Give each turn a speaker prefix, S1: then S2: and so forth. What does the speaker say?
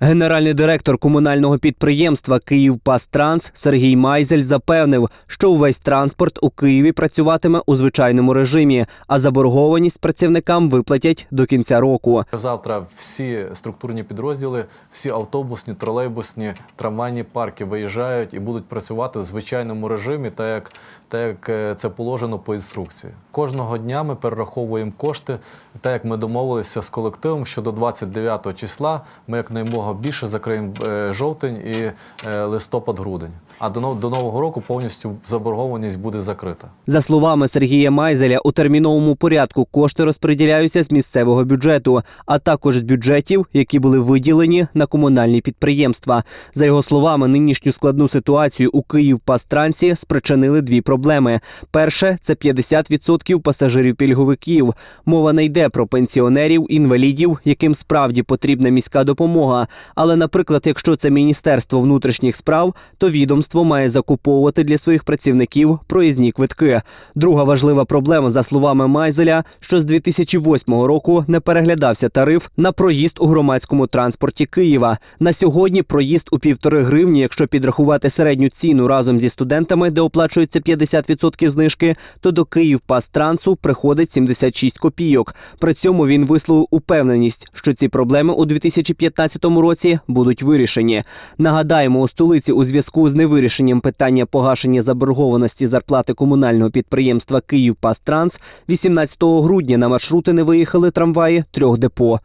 S1: Генеральний директор комунального підприємства «Київпастранс» Сергій Майзель запевнив, що увесь транспорт у Києві працюватиме у звичайному режимі, а заборгованість працівникам виплатять до кінця року.
S2: Завтра всі структурні підрозділи, всі автобусні, тролейбусні, трамвайні парки виїжджають і будуть працювати в звичайному режимі, так як, так як е, це положено по інструкції. Кожного дня ми перераховуємо кошти, так як ми домовилися з колективом, що до 29 числа ми якнаймога більше закриємо е, жовтень і е, листопад-грудень. А до, до нового року повністю заборгованість буде закрита.
S1: За словами Сергія Майзеля, у терміновому порядку кошти розподіляються з місцевого бюджету, а також з бюджетів, які були виділені на комунальні підприємства. За його словами, нинішню складну ситуацію у Київпастранці спричинили дві проблеми. Перше це 50% пасажирів-пільговиків. Мова не йде про пенсіонерів, інвалідів, яким справді потрібна міська допомога. Але, наприклад, якщо це Міністерство внутрішніх справ, то відомство має закуповувати для своїх працівників проїзні квитки. Друга важлива проблема, за словами Майзеля, що з 2008 року не переглядався тариф на проїзд у громадському транспорті Києва. На сьогодні проїзд у півтори гривні, якщо підрахувати середню ціну разом зі студентами, де оплачується 50% знижки, то до Київпастрансу приходить 76 копійок. При цьому він висловив упевненість, що ці проблеми у 2015 році будуть вирішені. Нагадаємо, у столиці у зв'язку з невирішенням питання погашення заборгованості зарплати комунального підприємства Київпастранс 18 грудня на маршрути не виїхали трамваї трьох депо.